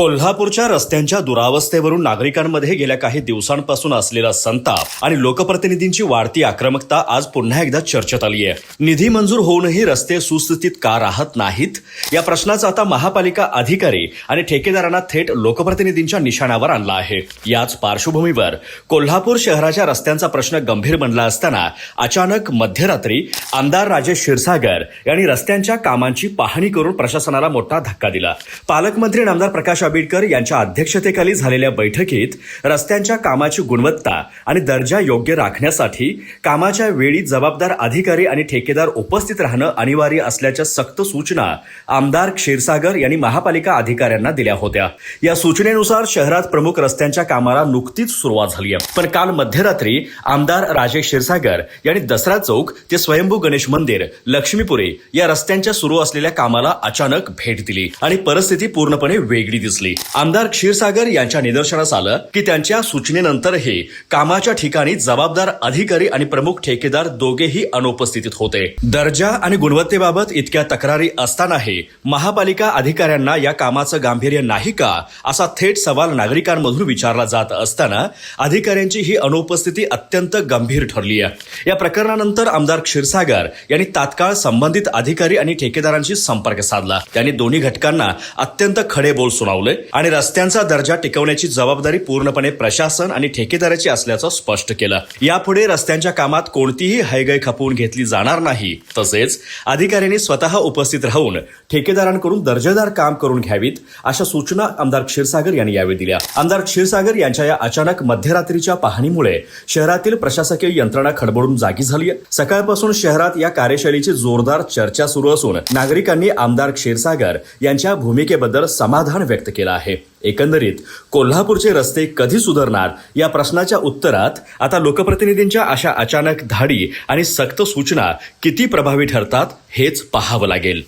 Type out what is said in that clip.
कोल्हापूरच्या रस्त्यांच्या दुरावस्थेवरून नागरिकांमध्ये गेल्या काही दिवसांपासून असलेला संताप आणि लोकप्रतिनिधींची वाढती आक्रमकता आज पुन्हा एकदा चर्चेत आली आहे. निधी मंजूर होऊनही रस्ते सुस्थितीत का राहत नाहीत? या प्रश्नाचा आता महापालिका अधिकारी आणि ठेकेदारांना थेट लोकप्रतिनिधींच्या निशाणावर आणला आहे. याच पार्श्वभूमीवर कोल्हापूर शहराच्या रस्त्यांचा प्रश्न गंभीर बनला असताना अचानक मध्यरात्री आमदार राजेश क्षीरसागर यांनी रस्त्यांच्या कामांची पाहणी करून प्रशासनाला मोठा धक्का दिला. पालकमंत्री नामदार आमदार प्रकाश आंबेडकर यांच्या अध्यक्षतेखाली झालेल्या बैठकीत रस्त्यांच्या कामाची गुणवत्ता आणि दर्जा योग्य राखण्यासाठी कामाच्या वेळी जबाबदार अधिकारी आणि ठेकेदार उपस्थित राहणं अनिवार्य असल्याच्या सक्त सूचना आमदार क्षीरसागर यांनी महापालिका अधिकाऱ्यांना दिल्या होत्या. या सूचनेनुसार शहरात प्रमुख रस्त्यांच्या कामाला नुकतीच सुरुवात झाली आहे. पण काल मध्यरात्री आमदार राजेश क्षीरसागर यांनी दसरा चौक ते स्वयंभू गणेश मंदिर लक्ष्मीपुरे या रस्त्यांच्या सुरू असलेल्या कामाला अचानक भेट दिली आणि परिस्थिती पूर्णपणे वेगळी दिसली आमदार क्षीरसागर यांच्या निदर्शनास आलं की त्यांच्या सूचनेनंतरही कामाच्या ठिकाणी जबाबदार अधिकारी आणि प्रमुख ठेकेदार दोघेही अनुपस्थितीत होते. दर्जा आणि गुणवत्तेबाबत इतक्या तक्रारी असतानाही महापालिका अधिकाऱ्यांना या कामाचं गांभीर्य नाही का असा थेट सवाल नागरिकांमधून विचारला जात असताना अधिकाऱ्यांची ही अनुपस्थिती अत्यंत गंभीर ठरली आहे. या प्रकरणानंतर आमदार क्षीरसागर यांनी तात्काळ संबंधित अधिकारी आणि ठेकेदारांशी संपर्क साधला. त्यांनी दोन्ही घटकांना अत्यंत खडे बोल सुनावले. आणि रस्त्यांचा दर्जा टिकवण्याची जबाबदारी पूर्णपणे प्रशासन आणि ठेकेदाराची असल्याचं स्पष्ट केलं. यापुढे रस्त्यांच्या कामात कोणतीही हैगय खपवून घेतली जाणार नाही. तसेच अधिकाऱ्यांनी स्वतः उपस्थित राहून ठेकेदारांकडून दर्जेदार काम करून घ्यावीत अशा सूचना आमदार क्षीरसागर यांनी यावेळी दिल्या. आमदार क्षीरसागर यांच्या या अचानक मध्यरात्रीच्या पाहणीमुळे शहरातील प्रशासकीय यंत्रणा खडबडून जागी झाली. सकाळपासून शहरात या कार्यशैलीची जोरदार चर्चा सुरू असून नागरिकांनी आमदार क्षीरसागर यांच्या भूमिकेबद्दल समाधान व्यक्त व्यक्त आहे. एकंदरीत कोल्हापूरचे रस्ते कधी सुधारणार या प्रश्नाच्या उत्तरात आता लोकप्रतिनिधींच्या अशा अचानक धाडी आणि सक्त सूचना किती प्रभावी ठरतात हेच पाहावं लागेल.